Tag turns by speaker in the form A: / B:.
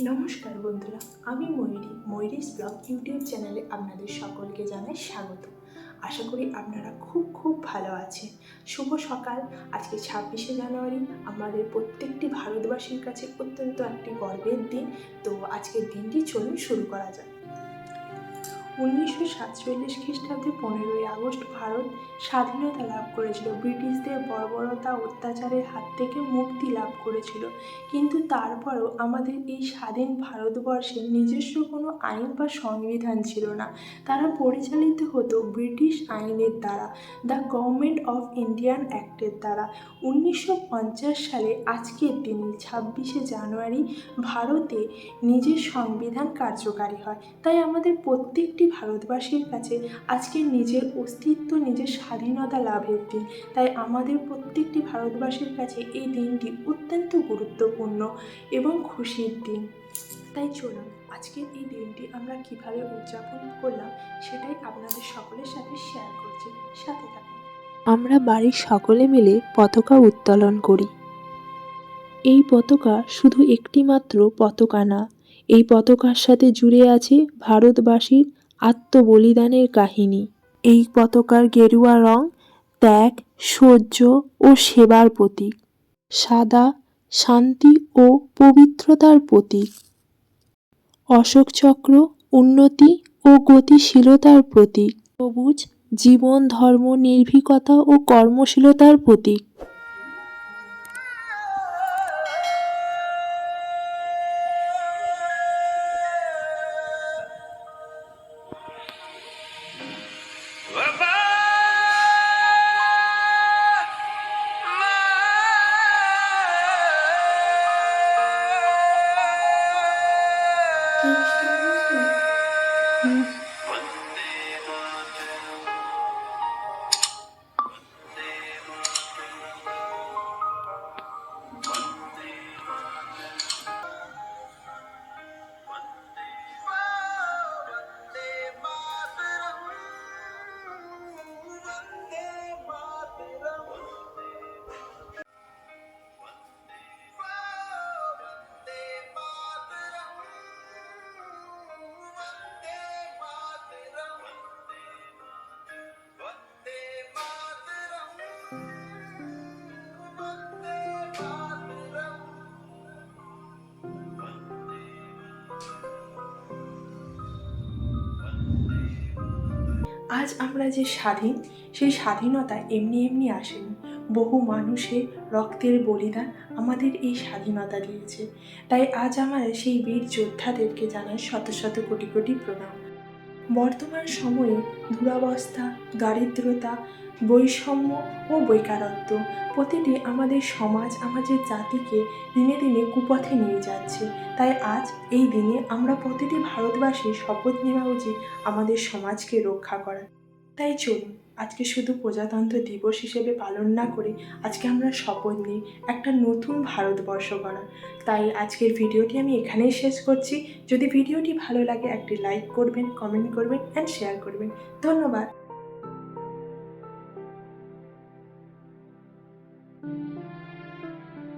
A: নমস্কার বন্ধুরা, আমি ময়ূরী। ময়ূরীস ব্লগ ইউটিউব চ্যানেলে আপনাদের সকলকে জানাই স্বাগত। আশা করি আপনারা খুব খুব ভালো আছেন। শুভ সকাল। আজকে ছাব্বিশে জানুয়ারি। আমাদের প্রত্যেকটি ভারতবাসীর কাছে অত্যন্ত একটি গর্বের দিন। তো আজকের দিনটি চলুন শুরু করা যাক। উনিশশো সাতচল্লিশ খ্রিস্টাব্দে পনেরোই আগস্ট ভারত স্বাধীনতা লাভ করেছিল। ব্রিটিশদের বর্বরতা অত্যাচারের হাত থেকে মুক্তি লাভ করেছিল। কিন্তু তারপরও আমাদের এই স্বাধীন ভারতবর্ষে নিজস্ব কোনো আইন বা সংবিধান ছিল না। তারা পরিচালিত হতো ব্রিটিশ আইনের দ্বারা, দ্য গভর্নমেন্ট অফ ইন্ডিয়ান অ্যাক্টের দ্বারা। উনিশশো পঞ্চাশ সালে আজকের দিনে ছাব্বিশে জানুয়ারি ভারতে নিজের সংবিধান কার্যকারী হয়। তাই আমাদের প্রত্যেকটি ভারতবাসীর কাছে আজকে নিজের অস্তিত্ব, নিজের স্বাধীনতা লাভের দিন তাই আমাদের প্রত্যেকটি ভারতবাসীর কাছে এই দিনটি অত্যন্ত গুরুত্বপূর্ণ এবং খুশির দিন। তাই চলুন, আজকের এই দিনটি আমরা কীভাবে উদযাপন করলাম সেটাই আপনাদের সকলের সাথে শেয়ার করছি। সাথে থাকুন।
B: আমরা বাড়ির সকলে মিলে পতাকা উত্তোলন করি। এই পতাকা শুধু একটিমাত্র পতাকা না, এই পতাকার সাথে জুড়ে আছে ভারতবাসীর আত্মবলিদানের কাহিনী। এই পতাকার গেরুয়া রং ত্যাগ, সহ্য ও সেবার প্রতীক। সাদা, শান্তি ও পবিত্রতার প্রতীক। অশোক চক্র, উন্নতি ও গতিশীলতার প্রতীক। সবুজ, জীবন, ধর্ম, নির্ভীকতা ও কর্মশীলতার প্রতীক।
A: 啊 আজ আমরা যে স্বাধীন, সেই স্বাধীনতা এমনি এমনি আসেনি। বহু মানুষের রক্তের বলিদান আমাদের এই স্বাধীনতা দিয়েছে। তাই আজ আমরা সেই বীর যোদ্ধাদেরকে জানাই শত শত কোটি কোটি প্রণাম। বর্তমান সময়ে দুরাবস্থা, দারিদ্রতা বৈষম্য ও বেকারত্ব প্রতিটি আমাদের সমাজ, আমাদের জাতিকে দিনে দিনে কুপথে নিয়ে যাচ্ছে। তাই আজ এই দিনে আমরা প্রতিটি ভারতবাসী শপথ নেওয়া উচিত আমাদের সমাজকে রক্ষা করার। তাই চলুন, আজকে শুধু প্রজাতন্ত্র দিবস হিসেবে পালন না করে আজকে আমরা শপথ নিই একটা নতুন ভারতবর্ষ করার তাই আজকের ভিডিওটি আমি এখানেই শেষ করছি। যদি ভিডিওটি ভালো লাগে একটি লাইক করবেন, কমেন্ট করবেন অ্যান্ড শেয়ার করবেন। ধন্যবাদ।